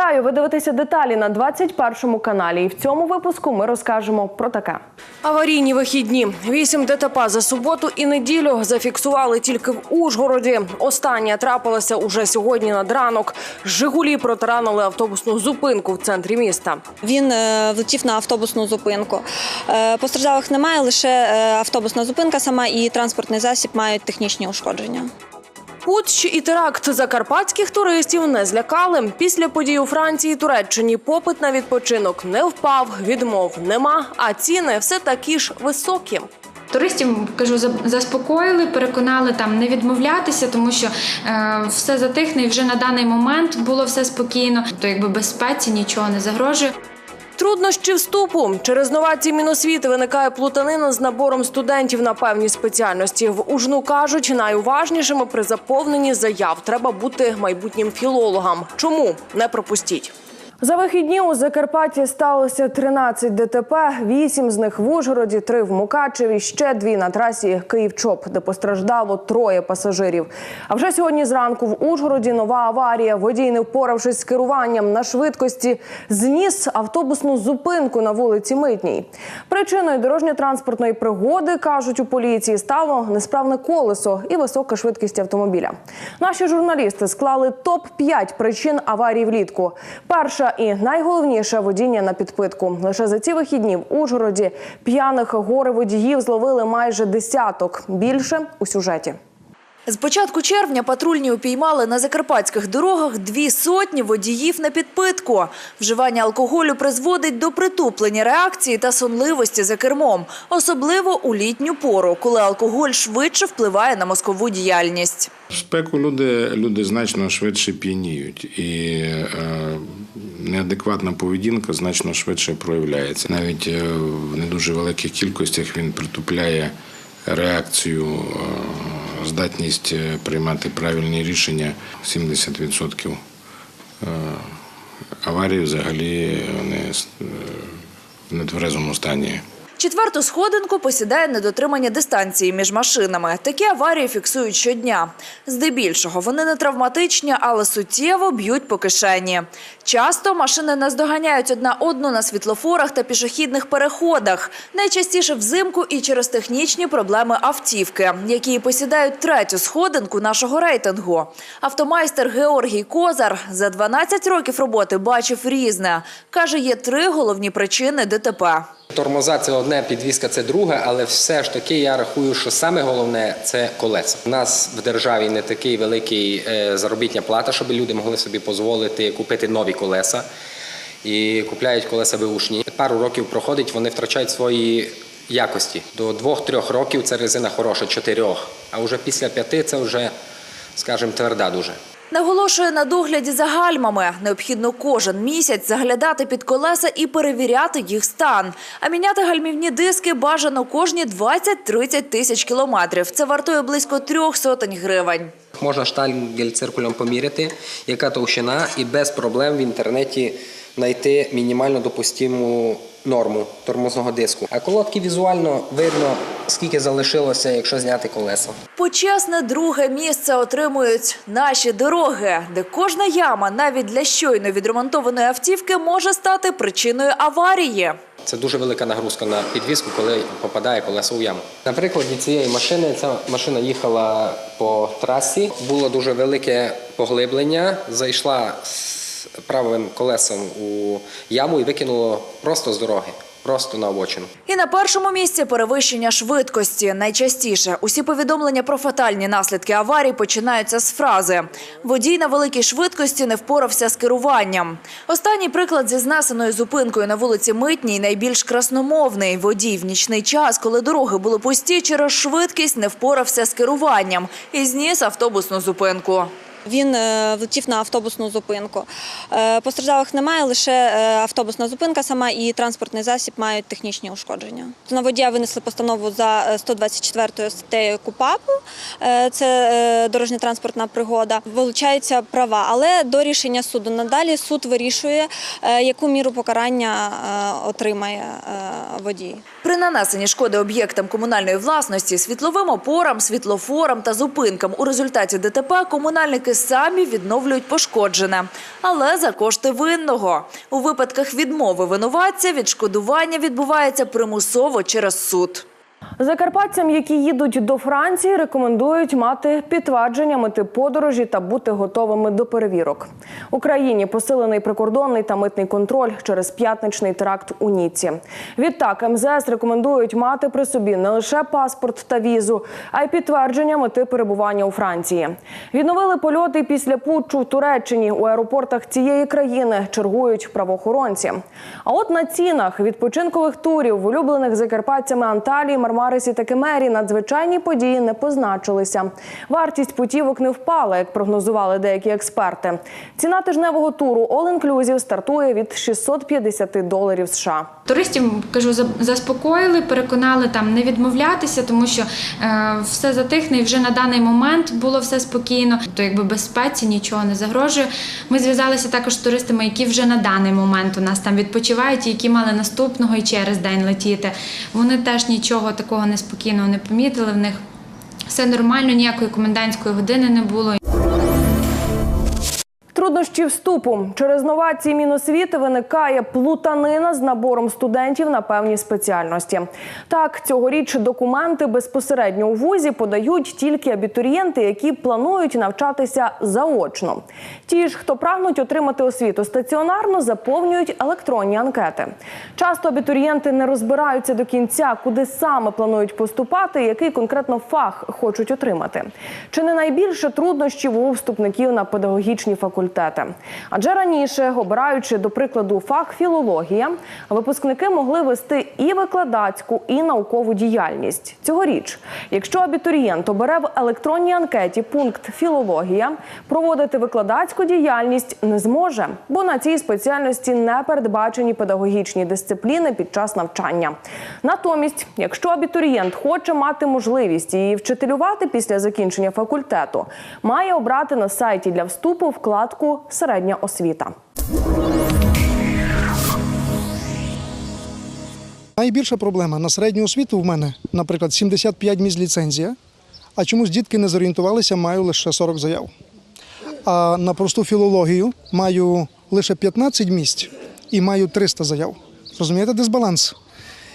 Вітаю! Ви дивитеся деталі на 21 каналі. І в цьому випуску ми розкажемо про таке. Аварійні вихідні. Вісім ДТП за суботу і неділю зафіксували тільки в Ужгороді. Остання трапилася уже сьогодні над ранок. Жигулі протаранили автобусну зупинку в центрі міста. Він е, влетів на автобусну зупинку. Е, Постраждалих немає, лише е, автобусна зупинка сама і транспортний засіб мають технічні ушкодження. Путч і теракт закарпатських туристів не злякали. Після подій у Франції Туреччині попит на відпочинок не впав, відмов нема, а ціни все такі ж високі. Туристів кажу, заспокоїли, переконали там не відмовлятися, тому що е, все затихне і вже на даний момент було все спокійно. То якби безпеці нічого не загрожує. Труднощі вступу через новації Міносвіти виникає плутанина з набором студентів на певні спеціальності. В ужну кажуть, найуважнішими при заповненні заяв треба бути майбутнім філологам. Чому не пропустіть? За вихідні у Закарпатті сталося 13 ДТП, 8 з них в Ужгороді, 3 в Мукачеві, ще дві на трасі Київ-Чоп, де постраждало троє пасажирів. А вже сьогодні зранку в Ужгороді нова аварія. Водій, не впоравшись з керуванням на швидкості, зніс автобусну зупинку на вулиці Митній. Причиною дорожньо-транспортної пригоди кажуть у поліції стало несправне колесо і висока швидкість автомобіля. Наші журналісти склали топ 5 причин аварій влітку. Перша і найголовніше водіння на підпитку. Лише за ці вихідні в Ужгороді п'яних горе водіїв зловили майже десяток. Більше у сюжеті. З початку червня патрульні упіймали на закарпатських дорогах дві сотні водіїв на підпитку. Вживання алкоголю призводить до притуплення реакції та сонливості за кермом, особливо у літню пору, коли алкоголь швидше впливає на мозкову діяльність. В спеку люди, люди значно швидше п'яніють, і е, неадекватна поведінка значно швидше проявляється. Навіть е, в не дуже великих кількостях він притупляє реакцію, е, здатність е, приймати правильні рішення 70%. Е, аварії взагалі вони в нетверезому стані. Четверту сходинку посідає недотримання дистанції між машинами. Такі аварії фіксують щодня. Здебільшого вони не травматичні, але суттєво б'ють по кишені. Часто машини наздоганяють одна одну на світлофорах та пішохідних переходах. Найчастіше взимку і через технічні проблеми автівки, які посідають третю сходинку нашого рейтингу. Автомайстер Георгій Козар за 12 років роботи бачив різне. Каже, є три головні причини ДТП. Тормоза це одне, підвізка це друге, але все ж таки я рахую, що саме головне це колеса. У нас в державі не такий великий е, заробітня плата, щоб люди могли собі дозволити купити нові колеса. І купляють колеса беушні. Пару років проходить, вони втрачають свої якості. До двох-трьох років це резина хороша, чотирьох. А вже після п'яти це вже, скажімо, тверда дуже. Наголошує на догляді за гальмами. Необхідно кожен місяць заглядати під колеса і перевіряти їх стан. А міняти гальмівні диски бажано кожні 20-30 тисяч кілометрів. Це вартує близько трьох сотень гривень. Можна штангель циркулем поміряти, яка товщина, і без проблем в інтернеті знайти мінімально допустиму норму тормозного диску. А колодки візуально видно, скільки залишилося, якщо зняти колеса. Почесне друге місце отримують наші дороги, де кожна яма, навіть для щойно відремонтованої автівки, може стати причиною аварії. Це дуже велика нагрузка на підвіску, коли попадає колесо у яму. Наприклад, від цієї машини ця машина їхала по трасі, було дуже велике поглиблення, зайшла правим колесом у яму і викинуло просто з дороги, просто на обочину. І на першому місці перевищення швидкості. Найчастіше усі повідомлення про фатальні наслідки аварій починаються з фрази «Водій на великій швидкості не впорався з керуванням». Останній приклад зі знесеною зупинкою на вулиці Митній найбільш красномовний. Водій в нічний час, коли дороги були пусті, через швидкість не впорався з керуванням і зніс автобусну зупинку. Він е, влетів на автобусну зупинку. Е, Постраждалих немає, лише е, автобусна зупинка сама і транспортний засіб мають технічні ушкодження. На водія винесли постанову за е, 124 статтею КУПАПу. Це дорожньо-транспортна пригода. Вилучаються права, але до рішення суду надалі суд вирішує, яку міру покарання отримає водій. При нанесенні шкоди об'єктам комунальної власності, світловим опорам, світлофорам та зупинкам у результаті ДТП комунальники комунальники самі відновлюють пошкоджене, але за кошти винного. У випадках відмови винуватця відшкодування відбувається примусово через суд. Закарпатцям, які їдуть до Франції, рекомендують мати підтвердження мети подорожі та бути готовими до перевірок. Україні посилений прикордонний та митний контроль через п'ятничний теракт у Ніці. Відтак МЗС рекомендують мати при собі не лише паспорт та візу, а й підтвердження мети перебування у Франції. Відновили польоти після путчу в Туреччині. У аеропортах цієї країни чергують правоохоронці. А от на цінах відпочинкових турів улюблених закарпатцями Анталії, Мармарисі та Кемері надзвичайні події не позначилися. Вартість путівок не впала, як прогнозували деякі експерти. Ціна тижневого туру All Inclusive стартує від 650 доларів США. Туристів кажу, заспокоїли, переконали там не відмовлятися, тому що е, все затихне і вже на даний момент було все спокійно. То якби безпеці нічого не загрожує. Ми зв'язалися також з туристами, які вже на даний момент у нас там відпочивають, які мали наступного і через день летіти. Вони теж нічого такого неспокійного не помітили. В них все нормально, ніякої комендантської години не було. Труднощі вступу через новації Міносвіти виникає плутанина з набором студентів на певні спеціальності. Так, цьогоріч документи безпосередньо у вузі подають тільки абітурієнти, які планують навчатися заочно. Ті ж, хто прагнуть отримати освіту стаціонарно, заповнюють електронні анкети. Часто абітурієнти не розбираються до кінця, куди саме планують поступати, який конкретно фах хочуть отримати. Чи не найбільше труднощів у вступників на педагогічні факультети? Адже раніше, обираючи до прикладу фах філологія, випускники могли вести і викладацьку, і наукову діяльність. Цьогоріч, якщо абітурієнт обере в електронній анкеті пункт філологія, проводити викладацьку діяльність не зможе, бо на цій спеціальності не передбачені педагогічні дисципліни під час навчання. Натомість, якщо абітурієнт хоче мати можливість її вчителювати після закінчення факультету, має обрати на сайті для вступу вкладку Середня освіта. Найбільша проблема на середню освіту в мене, наприклад, 75 місць ліцензія, а чомусь дітки не зорієнтувалися, маю лише 40 заяв. А на просту філологію маю лише 15 місць і маю 300 заяв. Розумієте, дисбаланс.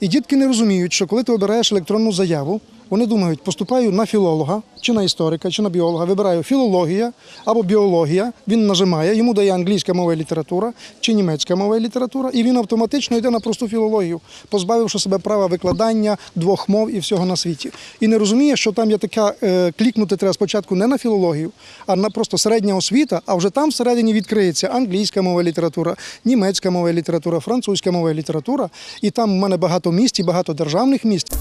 І дітки не розуміють, що коли ти обираєш електронну заяву, вони думають, поступаю на філолога, чи на історика, чи на біолога, вибираю філологія або біологія. Він нажимає, йому дає англійська мова і література чи німецька мова і література, і він автоматично йде на просту філологію, позбавивши себе права викладання двох мов і всього на світі. І не розуміє, що там є така е, клікнути треба спочатку не на філологію, а на просто середня освіта, а вже там всередині відкриється англійська мова і література, німецька мова і література, французька мова і література. І там в мене багато місць і багато державних місць.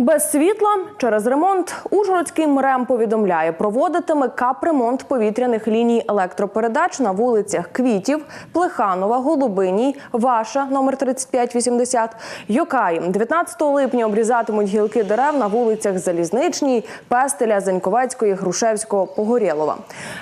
Без світла через ремонт Ужгородський МРЕМ повідомляє, проводитиме капремонт повітряних ліній електропередач на вулицях Квітів, Плеханова, Голубиній, Ваша номер 3580, Йокаї. 19 липня обрізатимуть гілки дерев на вулицях Залізничній, Пестеля, Заньковецької, Грушевського, Погорєлова.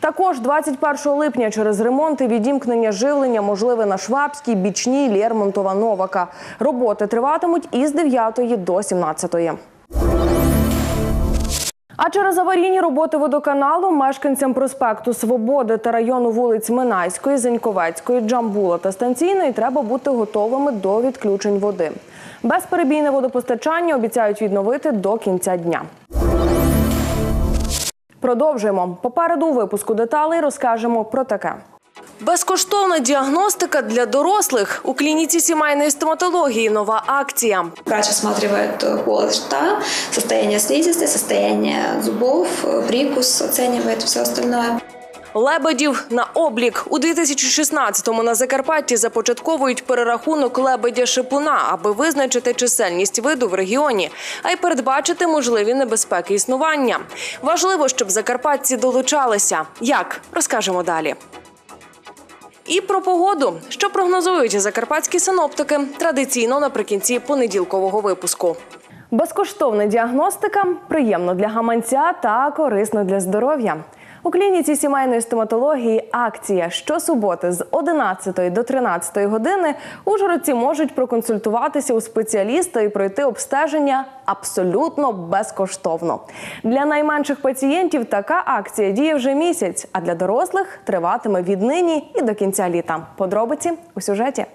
Також 21 липня через ремонт і відімкнення живлення можливе на Швабській, Бічній, Лєрмонтова, Новака. Роботи триватимуть із 9 до 17. А через аварійні роботи водоканалу мешканцям проспекту Свободи та району вулиць Минайської, Зеньковецької, Джамбула та Станційної треба бути готовими до відключень води. Безперебійне водопостачання обіцяють відновити до кінця дня. Продовжуємо. Попереду у випуску деталей розкажемо про таке. Безкоштовна діагностика для дорослих у клініці сімейної стоматології. Нова акція. Врач осматривает э, пол рта, состояние слизистой, состояние зубов, прикус, оценивает все остальное. Лебедів на облік у 2016-му на Закарпатті започатковують перерахунок лебедя шипуна, аби визначити чисельність виду в регіоні, а й передбачити можливі небезпеки існування. Важливо, щоб закарпатці долучалися. Як розкажемо далі. І про погоду, що прогнозують закарпатські синоптики, традиційно наприкінці понеділкового випуску. Безкоштовна діагностика приємно для гаманця та корисно для здоров'я. У клініці сімейної стоматології акція щосуботи з 11 до 13 години ужгородці можуть проконсультуватися у спеціаліста і пройти обстеження абсолютно безкоштовно. Для найменших пацієнтів така акція діє вже місяць, а для дорослих триватиме віднині і до кінця літа. Подробиці у сюжеті.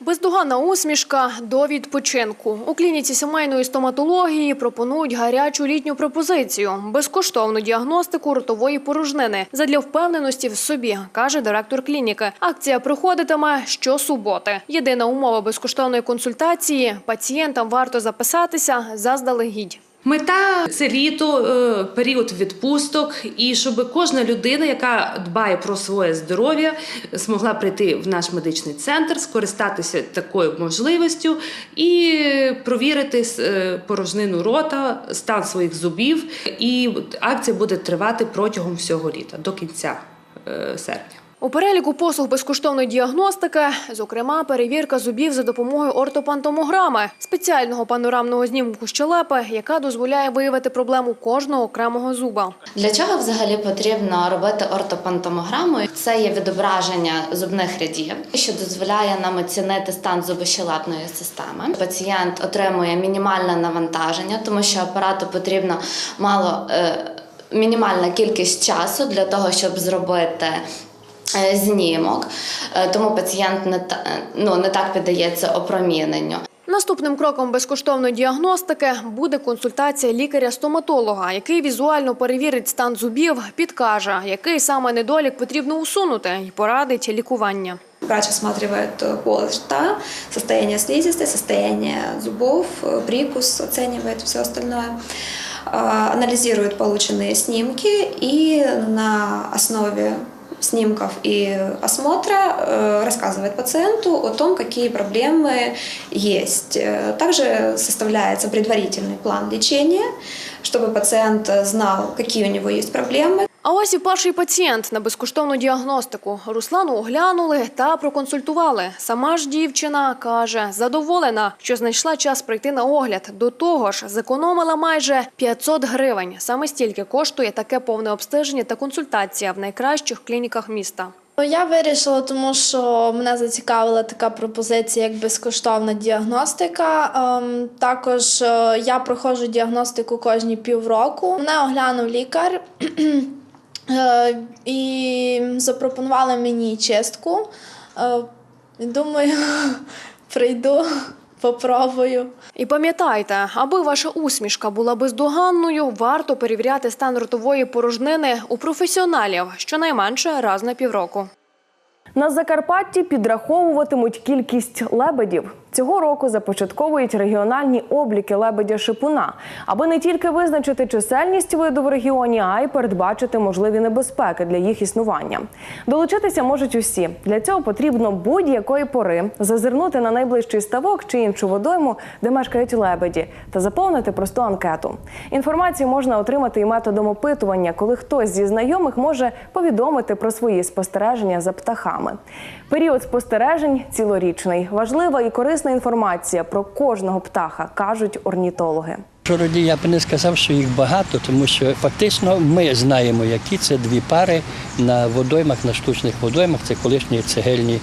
Бездоганна усмішка до відпочинку. У клініці сімейної стоматології пропонують гарячу літню пропозицію – безкоштовну діагностику ротової порожнини задля впевненості в собі, каже директор клініки. Акція проходитиме щосуботи. Єдина умова безкоштовної консультації – пацієнтам варто записатися заздалегідь. Мета це літо, е, період відпусток, і щоб кожна людина, яка дбає про своє здоров'я, змогла прийти в наш медичний центр, скористатися такою можливістю і провірити е, порожнину рота, стан своїх зубів. І акція буде тривати протягом всього літа до кінця е, серпня. У переліку послуг безкоштовної діагностики, зокрема, перевірка зубів за допомогою ортопантомограми, спеціального панорамного знімку щелепи, яка дозволяє виявити проблему кожного окремого зуба. Для чого взагалі потрібно робити ортопантомограму? Це є відображення зубних рядів, що дозволяє нам оцінити стан зубощелепної системи. Пацієнт отримує мінімальне навантаження, тому що апарату потрібно мало е, мінімальна кількість часу для того, щоб зробити. е, Знімок, Е, тому пацієнт не та ну не так піддається опроміненню. Наступним кроком безкоштовної діагностики буде консультація лікаря-стоматолога, який візуально перевірить стан зубів, підкаже, який саме недолік потрібно усунути, і порадить лікування. Врач осматривает э, полость рта, состояние слизистой, состояние зубов, э, прикус, оценивает все остальное, А, анализирует полученные снимки и на основе Снимков и осмотра э, рассказывает пациенту о том, какие проблемы есть. Э, Также составляется предварительный план лечения, чтобы пациент знал, какие у него есть проблемы, А ось і перший пацієнт на безкоштовну діагностику. Руслану оглянули та проконсультували. Сама ж дівчина каже, задоволена, що знайшла час прийти на огляд. До того ж, зекономила майже 500 гривень. Саме стільки коштує таке повне обстеження та консультація в найкращих клініках міста. Я вирішила, тому що мене зацікавила така пропозиція, як безкоштовна діагностика. Ем, Також е, я проходжу діагностику кожні півроку. Мене оглянув лікар е, і запропонували мені чистку. Е, Думаю, прийду, попробую. І пам'ятайте, аби ваша усмішка була бездоганною, варто перевіряти стан ротової порожнини у професіоналів щонайменше раз на півроку. На Закарпатті підраховуватимуть кількість лебедів. Цього року започатковують регіональні обліки лебедя шипуна, аби не тільки визначити чисельність виду в регіоні, а й передбачити можливі небезпеки для їх існування. Долучитися можуть усі. Для цього потрібно будь-якої пори зазирнути на найближчий ставок чи іншу водойму, де мешкають лебеді, та заповнити просту анкету. Інформацію можна отримати і методом опитування, коли хтось зі знайомих може повідомити про свої спостереження за птахами. Період спостережень цілорічний. Важлива і корисна інформація про кожного птаха, кажуть орнітологи. Жороді я б не сказав, що їх багато, тому що фактично ми знаємо, які це дві пари на водоймах, на штучних водоймах. Це колишні цегельні,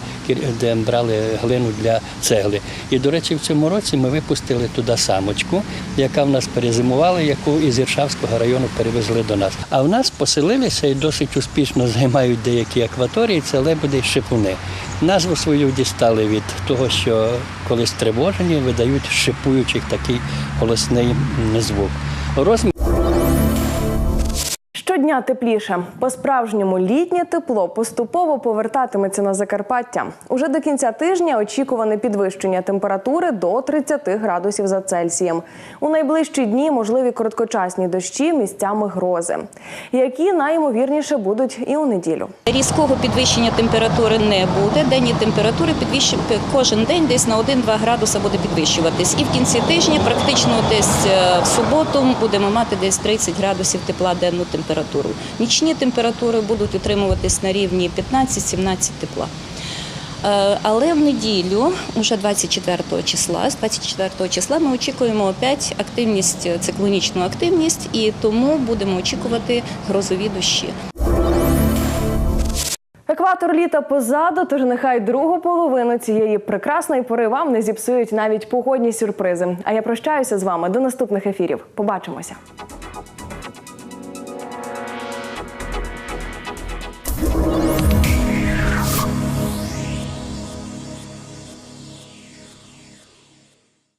де брали глину для цегли. І, до речі, в цьому році ми випустили туди самочку, яка в нас перезимувала, яку із Іршавського району перевезли до нас. А в нас поселилися і досить успішно займають деякі акваторії. Це лебеди шипуни. Назву свою дістали від того, що коли стривожені, видають шипуючих такий голосний звук. Щодня тепліше. По-справжньому літнє тепло поступово повертатиметься на Закарпаття. Уже до кінця тижня очікуване підвищення температури до 30 градусів за Цельсієм. У найближчі дні можливі короткочасні дощі, місцями грози, які найімовірніше будуть і у неділю. Різкого підвищення температури не буде. Денні температури підвищ... кожен день десь на 1-2 градуси буде підвищуватись. І в кінці тижня, практично десь е, в суботу, будемо мати десь 30 градусів тепла денну температуру. Нічні температури будуть утримуватись на рівні 15-17 тепла. Е, Але в неділю, уже 24 числа, з 24 числа ми очікуємо опять активність, циклонічну активність, і тому будемо очікувати грозові дощі. Екватор літа позаду, тож нехай другу половину цієї прекрасної пори вам не зіпсують навіть погодні сюрпризи. А я прощаюся з вами до наступних ефірів. Побачимося.